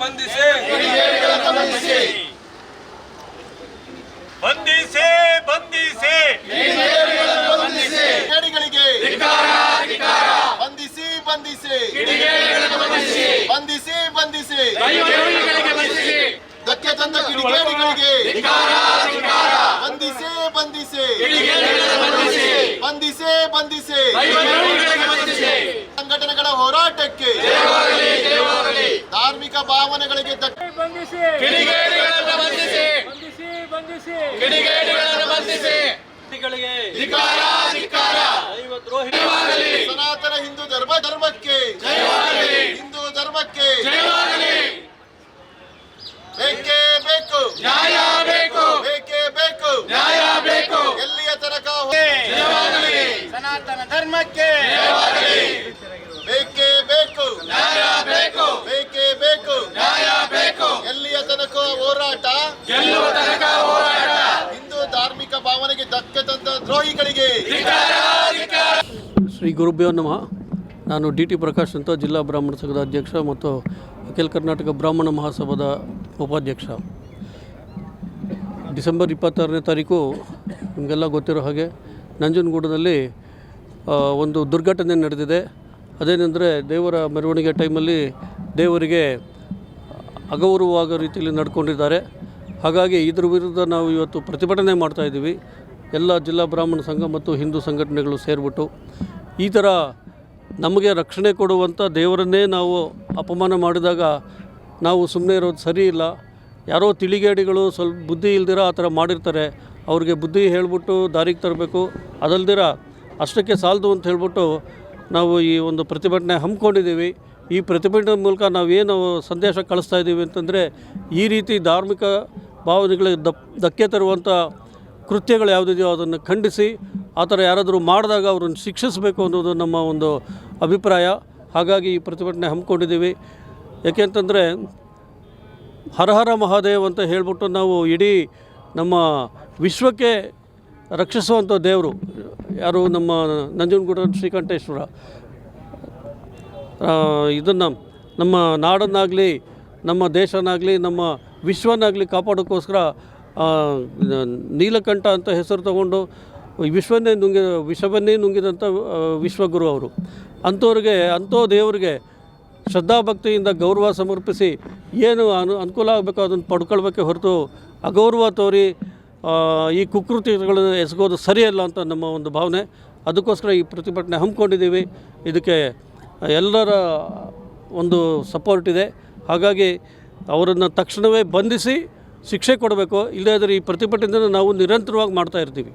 ಬಂಧಿಸಿ ಬಂಧಿಸಿ. ಬಂಧಿಸಿ ಬಂಧಿಸಿ. ಬಂಧಿಸಿ. ಬಂಧಿಸಿ ಬಂಧಿಸಿ. ಧಕ್ಕೆ ತಂದ ಕಿಡಿಗೇಡಿಗಳಿಗೆ ಬಂಧಿಸಿ ಬಂಧಿಸಿ. ಬಂಧಿಸಿ ಬಂಧಿಸಿ. ಸಂಘಟನೆಗಳ ಹೋರಾಟಕ್ಕೆ ಧಾರ್ಮಿಕ ಭಾವನೆಗಳಿಗೆ ಧಕ್ಕೆ ಬಂಧಿಸಿ. ಕಿಡಿಗೇಡಿಗಳನ್ನು ಬಂಧಿಸಿ. ಬಂಧಿಸಿ ಬಂಧಿಸಿ. ದೈವ ದ್ರೋಹಿ ಸನಾತನ ಹಿಂದೂ ಧರ್ಮ ಧರ್ಮಕ್ಕೆ. ಹಿಂದೂ ಧರ್ಮಕ್ಕೆ. ಬೇಕೇ ಬೇಕು. ನ್ಯಾಯ ಬೇಕು. ಬೇಕೇ ಬೇಕು. ನ್ಯಾಯ ಬೇಕು. ಎಲ್ಲಿಯ ತನಕ ಸನಾತನ ಧರ್ಮಕ್ಕೆ. ದ್ರೋಹಿಗಳಿಗೆ ಶ್ರೀ ಗುರುಭ್ಯೋ ನಮಃ. ನಾನು ಡಿ ಟಿ ಪ್ರಕಾಶ್ ಅಂತ, ಜಿಲ್ಲಾ ಬ್ರಾಹ್ಮಣ ಸಂಘದ ಅಧ್ಯಕ್ಷ ಮತ್ತು ಅಖಿಲ ಕರ್ನಾಟಕ ಬ್ರಾಹ್ಮಣ ಮಹಾಸಭಾದ ಉಪಾಧ್ಯಕ್ಷ. ಡಿಸೆಂಬರ್ ಇಪ್ಪತ್ತಾರನೇ ತಾರೀಕು, ನಿಮಗೆಲ್ಲ ಗೊತ್ತಿರೋ ಹಾಗೆ ನಂಜನಗೂಡದಲ್ಲಿ ಒಂದು ದುರ್ಘಟನೆ ನಡೆದಿದೆ. ಅದೇನೆಂದರೆ ದೇವರ ಮೆರವಣಿಗೆ ಟೈಮಲ್ಲಿ ದೇವರಿಗೆ ಅಗೌರವವಾಗೋ ರೀತಿಯಲ್ಲಿ ನಡ್ಕೊಂಡಿದ್ದಾರೆ. ಹಾಗಾಗಿ ಇದ್ರ ವಿರುದ್ಧ ನಾವು ಇವತ್ತು ಪ್ರತಿಭಟನೆ ಮಾಡ್ತಾ ಇದ್ದೀವಿ. ಎಲ್ಲ ಜಿಲ್ಲಾ ಬ್ರಾಹ್ಮಣ ಸಂಘ ಮತ್ತು ಹಿಂದೂ ಸಂಘಟನೆಗಳು ಸೇರಿಬಿಟ್ಟು ಈ ಥರ ನಮಗೆ ರಕ್ಷಣೆ ಕೊಡುವಂಥ ದೇವರನ್ನೇ ನಾವು ಅಪಮಾನ ಮಾಡಿದಾಗ ನಾವು ಸುಮ್ಮನೆ ಇರೋದು ಸರಿ ಇಲ್ಲ. ಯಾರೋ ತಿಳಿಗೇಡಿಗಳು ಸ್ವಲ್ಪ ಬುದ್ಧಿ ಇಲ್ದಿರ ಆ ಥರ ಮಾಡಿರ್ತಾರೆ. ಅವ್ರಿಗೆ ಬುದ್ಧಿ ಹೇಳಿಬಿಟ್ಟು ದಾರಿಗೆ ತರಬೇಕು. ಅದಲ್ದಿರ ಅಷ್ಟಕ್ಕೆ ಸಾಲದು ಅಂತ ಹೇಳ್ಬಿಟ್ಟು ನಾವು ಈ ಒಂದು ಪ್ರತಿಭಟನೆ ಹಮ್ಮಿಕೊಂಡಿದ್ದೀವಿ. ಈ ಪ್ರತಿಭಟನೆ ಮೂಲಕ ನಾವೇನು ಸಂದೇಶ ಕಳಿಸ್ತಾ ಇದ್ದೀವಿ ಅಂತಂದರೆ ಈ ರೀತಿ ಧಾರ್ಮಿಕ ಭಾವನೆಗಳಿಗೆ ದಪ್, ಧಕ್ಕೆ ತರುವಂಥ ಕೃತ್ಯಗಳು ಯಾವುದಿದೆಯೋ ಅದನ್ನು ಖಂಡಿಸಿ ಆ ಥರ ಯಾರಾದರೂ ಮಾಡಿದಾಗ ಅವ್ರನ್ನ ಶಿಕ್ಷಿಸಬೇಕು ಅನ್ನೋದು ನಮ್ಮ ಒಂದು ಅಭಿಪ್ರಾಯ. ಹಾಗಾಗಿ ಈ ಪ್ರತಿಭಟನೆ ಹಮ್ಮಿಕೊಂಡಿದ್ದೀವಿ. ಯಾಕೆಂತಂದರೆ ಹರ ಹರ ಮಹಾದೇವ್ ಅಂತ ಹೇಳ್ಬಿಟ್ಟು ನಾವು ಇಡೀ ನಮ್ಮ ವಿಶ್ವಕ್ಕೆ ರಕ್ಷಿಸುವಂಥ ದೇವರು ಯಾರು ನಮ್ಮ ನಂಜನಗೂಡ ಶ್ರೀಕಂಠೇಶ್ವರ. ಇದನ್ನು ನಮ್ಮ ನಾಡನ್ನಾಗಲಿ, ನಮ್ಮ ದೇಶನಾಗಲಿ, ನಮ್ಮ ವಿಶ್ವನಾಗಲಿ ಕಾಪಾಡೋಕ್ಕೋಸ್ಕರ ನೀಲಕಂಠ ಅಂತ ಹೆಸರು ತಗೊಂಡು ವಿಶ್ವವನ್ನೇ ನುಂಗಿ ವಿಶ್ವವನ್ನೇ ನುಂಗಿದಂಥ ವಿಶ್ವಗುರು ಅವರು. ಅಂಥವ್ರಿಗೆ, ಅಂಥೋ ದೇವರಿಗೆ ಶ್ರದ್ಧಾಭಕ್ತಿಯಿಂದ ಗೌರವ ಸಮರ್ಪಿಸಿ ಏನು ಅನು, ಅನುಕೂಲ ಆಗಬೇಕು ಅದನ್ನು ಪಡ್ಕೊಳ್ಬೇಕೆ ಹೊರತು ಅಗೌರವ ತೋರಿ ಈ ಕುಕೃತಿಗಳನ್ನು ಎಸಗೋದು ಸರಿಯಲ್ಲ ಅಂತ ನಮ್ಮ ಒಂದು ಭಾವನೆ. ಅದಕ್ಕೋಸ್ಕರ ಈ ಪ್ರತಿಭಟನೆ ಹಮ್ಮಿಕೊಂಡಿದ್ದೀವಿ. ಇದಕ್ಕೆ ಎಲ್ಲರ ಒಂದು ಸಪೋರ್ಟ್ ಇದೆ. ಹಾಗಾಗಿ ಅವರನ್ನು ತಕ್ಷಣವೇ ಬಂಧಿಸಿ ಶಿಕ್ಷೆ ಕೊಡಬೇಕು ಇಲ್ಲದೇ ಈ ಪ್ರತಿಭಟನೆಯನ್ನು ನಾವು ನಿರಂತರವಾಗಿ ಮಾಡ್ತಾ ಇರ್ತೀವಿ.